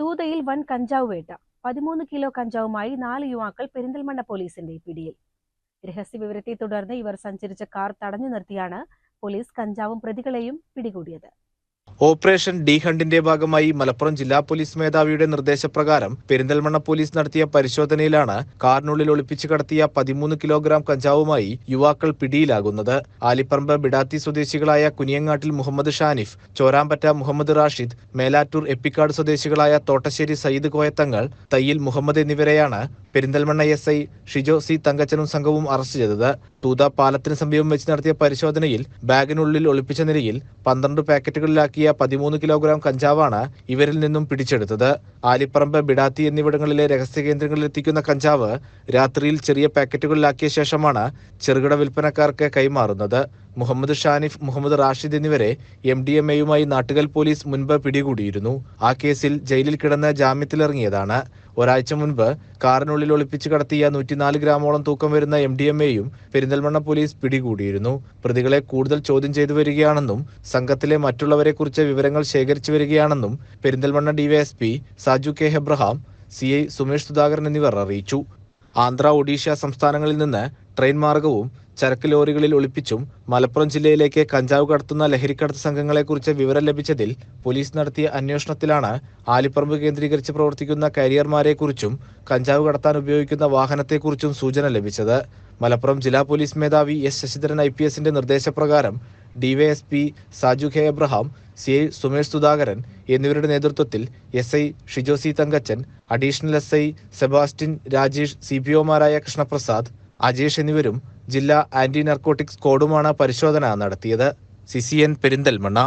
തൂതയിൽ വൻ കഞ്ചാവ് വേട്ട. പതിമൂന്ന് കിലോ കഞ്ചാവുമായി നാല് യുവാക്കൾ പെരിന്തൽമണ്ണ പോലീസിന്റെ പിടിയിൽ. രഹസ്യ വിവരത്തെ തുടർന്ന് ഇവർ സഞ്ചരിച്ച കാർ തടഞ്ഞു നിർത്തിയാണ് പോലീസ് കഞ്ചാവും പ്രതികളെയും പിടികൂടിയത്. ഓപ്പറേഷൻ ഡി ഹണ്ടിന്റെ ഭാഗമായി മലപ്പുറം ജില്ലാ പോലീസ് മേധാവിയുടെ നിർദ്ദേശപ്രകാരം പെരിന്തൽമണ്ണ പോലീസ് നടത്തിയ പരിശോധനയിലാണ് കാറിനുള്ളിൽ ഒളിപ്പിച്ചു കടത്തിയ പതിമൂന്ന് കിലോഗ്രാം കഞ്ചാവുമായി യുവാക്കൾ പിടിയിലാകുന്നത്. ആലിപ്പറമ്പ് ബിഡാത്തി സ്വദേശികളായ കുനിയങ്ങാട്ടിൽ മുഹമ്മദ് ഷാനിഫ് ചോരാമ്പറ്റ മുഹമ്മദ് റാഷിദ് മേലാറ്റൂർ എപ്പിക്കാട് സ്വദേശികളായ തോട്ടശ്ശേരി സയ്യിദ് കോയത്തങ്ങൾ തയ്യിൽ മുഹമ്മദ് എന്നിവരെയാണ് Perinthalmanna S I Shijo C തങ്കച്ചനും സംഘവും അറസ്റ്റ് ചെയ്തത്. തൂത പാലത്തിന് സമീപം വെച്ച് നടത്തിയ പരിശോധനയിൽ ബാഗിനുള്ളിൽ ഒളിപ്പിച്ച നിലയിൽ പന്ത്രണ്ട് പാക്കറ്റുകളിലാക്കിയ പതിമൂന്ന് കിലോഗ്രാം കഞ്ചാവാണ് ഇവരിൽ നിന്നും പിടിച്ചെടുത്തത്. ആലിപ്പറമ്പ് ബിഡാത്തി എന്നിവിടങ്ങളിലെ രഹസ്യ കേന്ദ്രങ്ങളിൽ എത്തിക്കുന്ന കഞ്ചാവ് രാത്രിയിൽ ചെറിയ പാക്കറ്റുകളിലാക്കിയ ശേഷമാണ് ചെറുകിട വിൽപ്പനക്കാർക്ക് കൈമാറുന്നത്. മുഹമ്മദ് ഷാനിഫ് മുഹമ്മദ് റാഷിദ് എന്നിവരെ എം ഡി എം എയുമായി നാട്ടുകൽ പോലീസ് മുൻപ് പിടികൂടിയിരുന്നു. ആ കേസിൽ ജയിലിൽ കിടന്ന് ജാമ്യത്തിലിറങ്ങിയതാണ്. ഒരാഴ്ച മുൻപ് കാറിനുള്ളിൽ ഒളിപ്പിച്ചു കടത്തിയ നൂറ്റിനാല് ഗ്രാമോളം തൂക്കം വരുന്ന എം ഡി എം എയും പെരിന്തൽമണ്ണ പോലീസ് പിടികൂടിയിരുന്നു. പ്രതികളെ കൂടുതൽ ചോദ്യം ചെയ്തു വരികയാണെന്നും സംഘത്തിലെ മറ്റുള്ളവരെക്കുറിച്ച് വിവരങ്ങൾ ശേഖരിച്ചു വരികയാണെന്നും Perinthalmanna DYSP Saju K Abraham C I Sumesh Sudhakaran എന്നിവർ അറിയിച്ചു. ആന്ധ്ര ഒഡീഷ സംസ്ഥാനങ്ങളിൽ നിന്ന് ട്രെയിൻ മാർഗവും ചരക്ക് ലോറികളിൽ ഒളിപ്പിച്ചും മലപ്പുറം ജില്ലയിലേക്ക് കഞ്ചാവ് കടത്തുന്ന ലഹരിക്കടത്ത് സംഘങ്ങളെക്കുറിച്ച് വിവരം ലഭിച്ചതിൽ പോലീസ് നടത്തിയ അന്വേഷണത്തിലാണ് ആലിപ്പറമ്പ് കേന്ദ്രീകരിച്ച് പ്രവർത്തിക്കുന്ന കരിയർമാരെക്കുറിച്ചും കഞ്ചാവ് കടത്താൻ ഉപയോഗിക്കുന്ന വാഹനത്തെക്കുറിച്ചും സൂചന ലഭിച്ചത്. മലപ്പുറം ജില്ലാ പോലീസ് മേധാവി എസ് ശശിധരൻ ഐ പി എസിന്റെ നിർദ്ദേശപ്രകാരം DYSP Saju K Abraham C I Sumesh Sudhakaran എന്നിവരുടെ നേതൃത്വത്തിൽ S I Shijo C Thankachan additional S I Sebastian Rajesh C P ഒമാരായ Krishnaprasad Ajesh എന്നിവരും ജില്ലാ ആന്റി നർക്കോട്ടിക് സ്ക്വാഡുമാണ് പരിശോധന നടത്തിയത്. C C N Perinthalmanna.